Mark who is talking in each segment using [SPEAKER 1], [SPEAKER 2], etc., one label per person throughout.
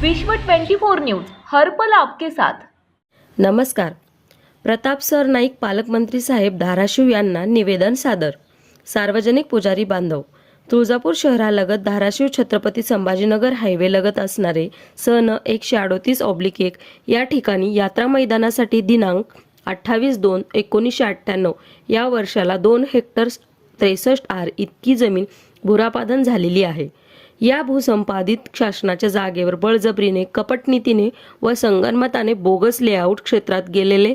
[SPEAKER 1] विश्व 24 न्यूज हर्पल आपके साथ.
[SPEAKER 2] नमस्कार. प्रताप सर नाईक पालकमंत्री साहेब धाराशिव यांना निवेदन सादर. सार्वजनिक पुजारी बांधव. तुळजापूर शहरालगत धाराशिव छत्रपती संभाजीनगर हायवे लगत असणारे सन एकशे अडोतीस ऑब्लिक एक या ठिकाणी यात्रा मैदानासाठी दिनांक अठ्ठावीस दोन एकोणीसशे अठ्ठ्याण्णव या वर्षाला दोन हेक्टर त्रेसष्ट आर इतकी जमीन भुरापादन झालेली आहे. या भूसंपादित शासनाच्या जागेवर बळजबरीने कपटनीतीने व संगनमताने बोगस लेआउट क्षेत्रात गेलेले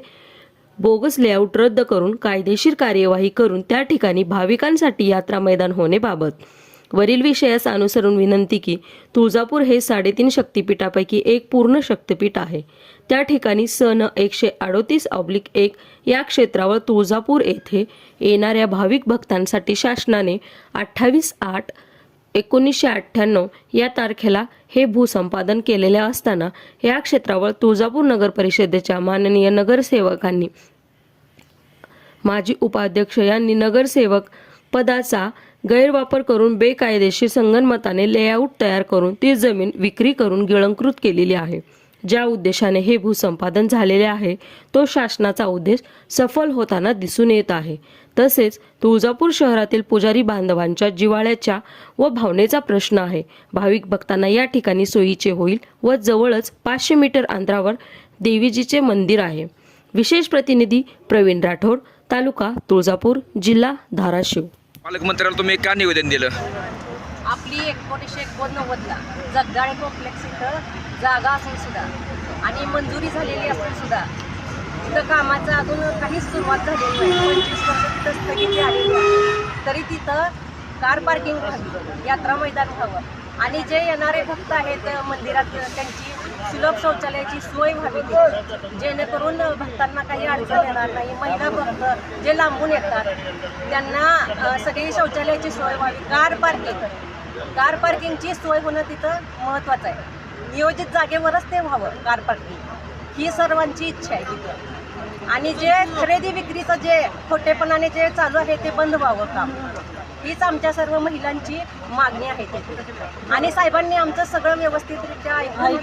[SPEAKER 2] बोगस लेआउट रद्द करून कायदेशीर कार्यवाही करून त्या ठिकाणी भाविकांसाठी यात्रा मैदान होण्याबाबत वरील विषयास अनुसरून विनंती की तुळजापूर हे साडेतीन शक्तिपीठापैकी एक पूर्ण शक्तिपीठ आहे. त्या ठिकाणी सन एकशे अडोतीस ऑब्लिक एक या क्षेत्रावर तुळजापूर येथे येणाऱ्या भाविक भक्तांसाठी शासनाने अठ्ठावीस आठ एकोणीसशे अठ्ठ्याण्णव या तारखेला हे भूसंपादन केलेले असताना या क्षेत्रावर तुळजापूर नगर परिषदेच्या माननीय नगरसेवकांनी माजी उपाध्यक्ष यांनी नगरसेवक पदाचा गैरवापर करून बेकायदेशीर संगनमताने लेआउट तयार करून ती जमीन विक्री करून गिळंकृत केलेली आहे. ज्या उद्देशाने हे भूसंपादन झालेले आहे तो शासनाचा उद्देश सफल होताना दिसून येत आहे. तसेच तुळजापूर शहरातील पुजारी बांधवांच्या जिवाळ्याच्या व भावनेचा प्रश्न आहे. भाविक भक्तांना या ठिकाणी सोयीचे होईल व जवळच पाचशे मीटर अंतरावर देवीजीचे मंदिर आहे. विशेष प्रतिनिधी प्रवीण राठोड तालुका तुळजापूर जिल्हा धाराशिव.
[SPEAKER 3] पालकमंत्र्याला तुम्ही का निवेदन दिलं?
[SPEAKER 4] आपली एकोणीसशे एकोणनव्वदला जगदाळे कॉम्प्लेक्स इथं जागा असून सुद्धा आणि मंजुरी झालेली असून सुद्धा तिथं कामाचं अजून काहीच सुरुवात झालेली नाही. पंचवीस वर्ष तिथं स्थगिती आलेली आहे. तरी तिथं कार पार्किंग व्हावी यात्रा मैदान व्हावं आणि जे येणारे भक्त आहेत मंदिरात त्यांची सुलभ शौचालयाची सोय व्हावी जेणेकरून भक्तांना काही अडचण येणार नाही. महिला भक्त जे लांबून येतात त्यांना सगळी शौचालयाची सोय व्हावी. कार पार्किंग कार पार्किंगची सोय होणं तिथं महत्त्वाचं आहे. नियोजित जागेवरच ते व्हावं कार पार्किंग ही सर्वांची इच्छा आहे तिथं. आणि जे खरेदी विक्रीचं जे खोटेपणाने जे चालू आहे ते बंद व्हावं काम. हीच आमच्या सर्व महिलांची मागणी आहे तिथे. आणि साहेबांनी आमचं सगळं व्यवस्थितरित्या ऐकून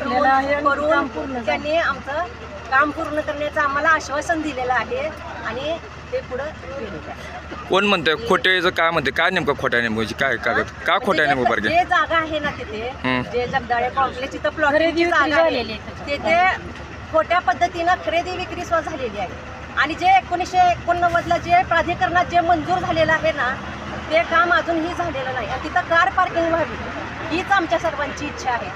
[SPEAKER 4] करून त्यांनी आमचं काम पूर्ण करण्याचं आम्हाला आश्वासन दिलेलं आहे आणि ते पुढं केलेलं आहे
[SPEAKER 3] कोण म्हणतंय खोट्याचं काय म्हणते काय नेमकं खोट्या नेमकं? काय कागद? का खोट्या नेमकं बरं
[SPEAKER 4] जे जागा आहे ना तिथे
[SPEAKER 3] हम्म.
[SPEAKER 4] जे जगदाळे कॉम्प्लेक्स इथं प्लॉटिंगची जागा आहे. तिथे खोट्या पद्धतीनं खरेदी विक्री सुद्धा झालेली आहे. आणि जे एकोणीसशे एकोणनव्वदला जे प्राधिकरणात जे मंजूर झालेलं आहे ना ते काम अजूनही झालेलं नाही. आणि तिथं कार पार्किंग व्हावी हीच आमच्या सर्वांची इच्छा आहे.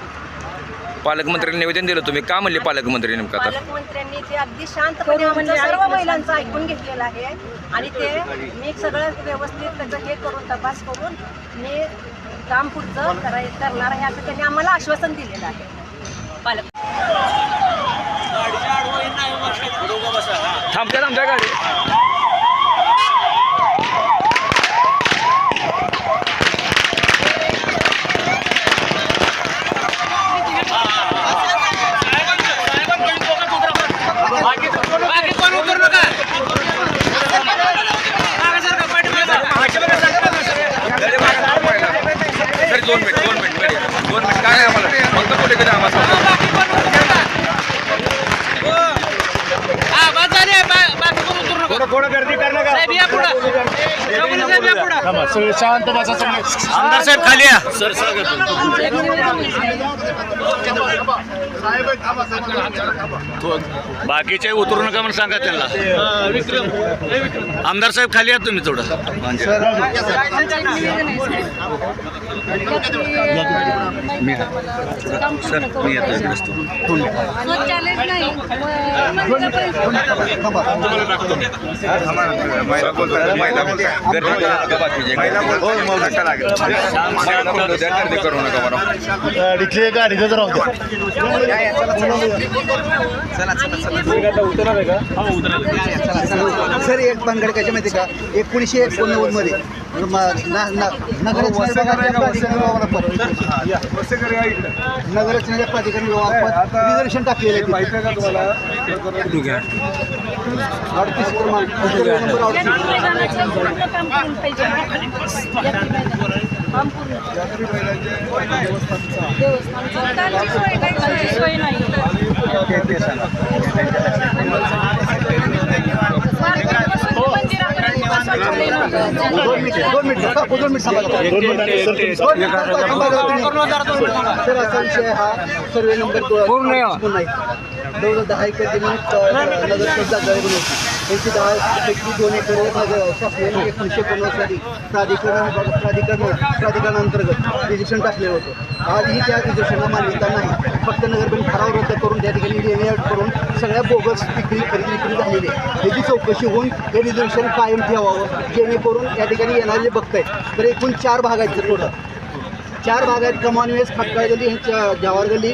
[SPEAKER 3] पालकमंत्र्यांनी निवेदन दिलं. तुम्ही का म्हणले पालकमंत्री नेमकं आता?
[SPEAKER 4] पालकमंत्र्यांनी ते अगदी शांतपणे आमच्या सर्व महिलांचं ऐकून घेतलेलं आहे. आणि ते मी सगळं व्यवस्थित त्याचं हे करून तपास करून मी काम पुढचं कराय करणार आहे असं त्यांनी आम्हाला आश्वासन दिलेलं आहे. पालक
[SPEAKER 3] थांबत्या थांबत्या गाडी सर दोन मिनिट दोन मिनिट मिनिट दोन मिनिट काय आहे आम्हाला फक्त कुठे कधी आम्हाला
[SPEAKER 5] सगळे शांत बसा सगळे.
[SPEAKER 6] आमदार साहेब खाली या. सर बाकीचे उतरू नका म्हणून सांगा त्यांना. आमदार साहेब खाली या तुम्ही थोडं. सर मी येतो.
[SPEAKER 3] महिला गर्दी करू नका बरं
[SPEAKER 5] गाडीचे गाडीचं राहू द्या.
[SPEAKER 7] सर एक भानगड कशा माहिती का? एकोणीसशे एकोणनव्वदमध्ये. नगररचनेच्या प्राधिकरण रिझर्वेशन टाकलेले अडतीस क्रमांक नंबर अडतीस मिनिट दोन मिनिट काकू, दोन मिनिट थांबा.
[SPEAKER 5] दोन मिनिटं, सर, तुम्ही-
[SPEAKER 7] दोन मिनिटं थांबा, थांबा, थांबा. असा विषय हा सर्वे नंबर पूर्ण नाही जवळजवळ दहा एकर जमीन नगर यांची दहा पैकी दोन एकर शासनाने एकोणीसशे पन्नाससाठी साली प्राधिकरण प्राधिकरण प्राधिकरणांतर्गत रिजेक्शन टाकलेलं होतं. आजही त्या रिजेक्शनला मान्यता नाही. फक्त नगरबंद ठराव रद्द करून त्या ठिकाणी निर्णय करून सगळ्या बोगस विक्री खरेदी विक्री झालेली आहे. याची चौकशी होऊन हे रिझर्वेशन कायम ठेवावं जेणेकरून या ठिकाणी येणारे जे बघतायत तर एकूण चार भाग आहेत थोडं चार भाग आहेत. कमानवेस खटकाळ गल्ली ह्यांच्या जवाहर गल्ली